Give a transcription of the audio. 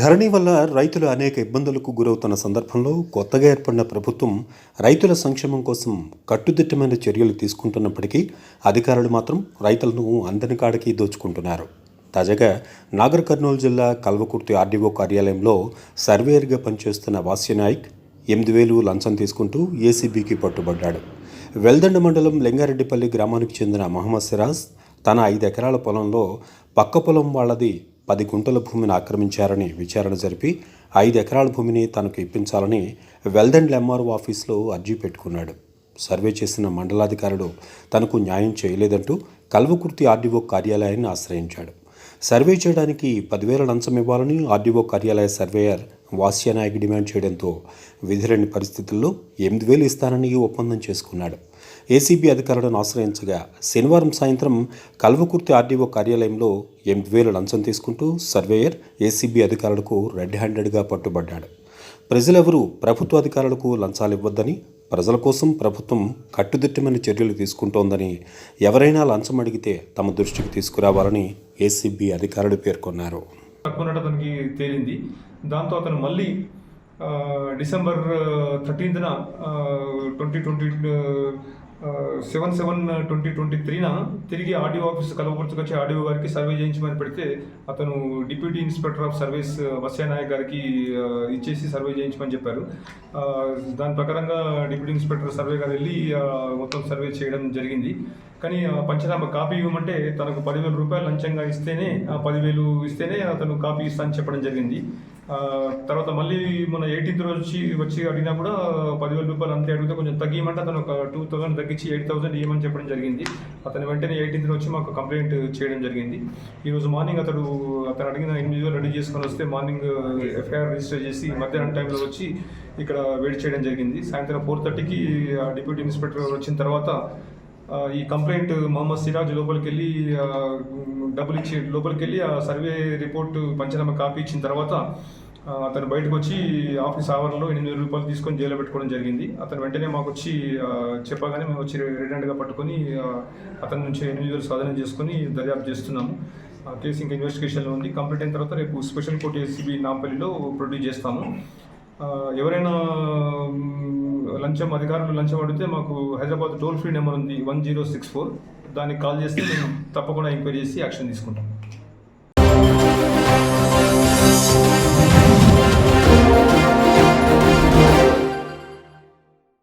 ధరణి వల్ల రైతులు అనేక ఇబ్బందులకు గురవుతున్న సందర్భంలో కొత్తగా ఏర్పడిన ప్రభుత్వం రైతుల సంక్షేమం కోసం కట్టుదిట్టమైన చర్యలు తీసుకుంటున్నప్పటికీ అధికారులు మాత్రం రైతులను అందని కాడికి దోచుకుంటున్నారు. తాజాగా నాగర్ కర్నూలు జిల్లా కల్వకుర్తి ఆర్డీఓ కార్యాలయంలో సర్వేయర్గా పనిచేస్తున్న వాస్యనాయక్ ఎనిమిది వేలు లంచం తీసుకుంటూ ఏసీబీకి పట్టుబడ్డాడు. వెల్దండ మండలం లింగారెడ్డిపల్లి గ్రామానికి చెందిన మహమ్మద్ సిరాజ్ తన ఐదు ఎకరాల పొలంలో పక్క పొలం వాళ్ళది పది గుంటల భూమిని ఆక్రమించారని విచారణ జరిపి ఐదు ఎకరాల భూమిని తనకు ఇప్పించాలని వెల్దండ్ ఎంఆర్ఓ ఆఫీస్లో అర్జీ పెట్టుకున్నాడు. సర్వే చేసిన మండలాధికారులు తనకు న్యాయం చేయలేదంటూ కల్వకుర్తి ఆర్డీఓ కార్యాలయాన్ని ఆశ్రయించాడు. సర్వే చేయడానికి పదివేల లంచం ఇవ్వాలని ఆర్డీఓ కార్యాలయ సర్వేయర్ వాస్యనాయక్ డిమాండ్ చేయడంతో విధిలేని పరిస్థితుల్లో ఎనిమిది వేలు ఇస్తానని ఒప్పందం చేసుకున్నాడు. ఏసీబీ అధికారులను ఆశ్రయించగా శనివారం సాయంత్రం కల్వకుర్తి ఆర్డీఓ కార్యాలయంలో ఎనిమిది వేలు లంచం తీసుకుంటూ సర్వేయర్ ఏసీబీ అధికారులకు రెడ్ హ్యాండెడ్గా పట్టుబడ్డాడు. ప్రజలెవరూ ప్రభుత్వ అధికారులకు లంచాలు ఇవ్వద్దని ప్రజల కోసం ప్రభుత్వం కట్టుదిట్టమైన చర్యలు తీసుకుంటోందని ఎవరైనా లంచం అడిగితే తమ దృష్టికి తీసుకురావాలని ఏసీబీ అధికారులు పేర్కొన్నారు. తేలింది. దాంతో అతను మళ్ళీ December థర్టీన్త్న twenty twenty seven seven twenty twenty త్రీన తిరిగి ఆర్డీఓ ఆఫీస్ కలవకుర్తికి వచ్చి ఆర్డీఓ గారికి సర్వే చేయించమని పెడితే అతను డిప్యూటీ ఇన్స్పెక్టర్ ఆఫ్ సర్వీస్ వస్య నాయక్ గారికి ఇచ్చేసి సర్వే చేయించమని చెప్పారు. దాని ప్రకారంగా డిప్యూటీ ఇన్స్పెక్టర్ సర్వే గారు వెళ్ళి మొత్తం సర్వే చేయడం జరిగింది. కానీ ఆ పంచనామా కాపీ ఇవ్వమంటే తనకు పదివేల రూపాయలు లంచంగా ఇస్తేనే పదివేలు ఇస్తేనే అతను కాపీ ఇస్తానని చెప్పడం జరిగింది. తర్వాత మళ్ళీ మన ఎయిటీన్త్ రోజు వచ్చి వచ్చి అడిగినా కూడా పదివేల రూపాయలు అంతే అడిగితే కొంచెం తగ్గియమంటే అతను ఒక టూ థౌసండ్ తగ్గించి ఎయిట్ థౌసండ్ ఇవ్వమని చెప్పడం జరిగింది. అతను వెంటనే ఎయిటీన్త్ వచ్చి మాకు కంప్లైంట్ చేయడం జరిగింది. ఈరోజు మార్నింగ్ అతడు అతను అడిగిన ఇండివిజువల్ రెడీ చేసుకొని వస్తే మార్నింగ్ ఎఫ్ఐఆర్ రిజిస్టర్ చేసి మధ్యాహ్నం టైంలో వచ్చి ఇక్కడ వెయిట్ చేయడం జరిగింది. సాయంత్రం ఫోర్ థర్టీకి డిప్యూటీ ఇన్స్పెక్టర్ వచ్చిన తర్వాత ఈ కంప్లైంట్ మొహమ్మద్ సిరాజ్ లోపలికి వెళ్ళి డబ్బులు ఇచ్చి లోపలికి వెళ్ళి ఆ సర్వే రిపోర్ట్ పంచనామా కాపీ ఇచ్చిన తర్వాత అతను బయటకు వచ్చి ఆఫీస్ ఆవరణలో ఎనిమిది వేల రూపాయలు తీసుకొని జైల్లో పెట్టుకోవడం జరిగింది. అతను వెంటనే మాకు వచ్చి చెప్పగానే మేము వచ్చి రెడెంట్గా పట్టుకొని అతని నుంచి ఎనిమిది వేలు స్వాధీనం చేసుకొని దర్యాప్తు చేస్తున్నాము. కేసు ఇంకా ఇన్వెస్టిగేషన్లో ఉంది. కంప్లీట్ అయిన తర్వాత రేపు స్పెషల్ కోర్టు ఏసీబీ నాంపల్లిలో ప్రొడ్యూస్ చేస్తాము. ఎవరైనా లంచం అధికారులు లంచం అడిగితే మాకు హైదరాబాద్ టోల్ ఫ్రీ నెంబర్ ఉంది వన్ జీరో సిక్స్ ఫోర్. దానికి కాల్ చేస్తే మేము తప్పకుండా ఎంక్వైరీ చేసి యాక్షన్ తీసుకుంటాం.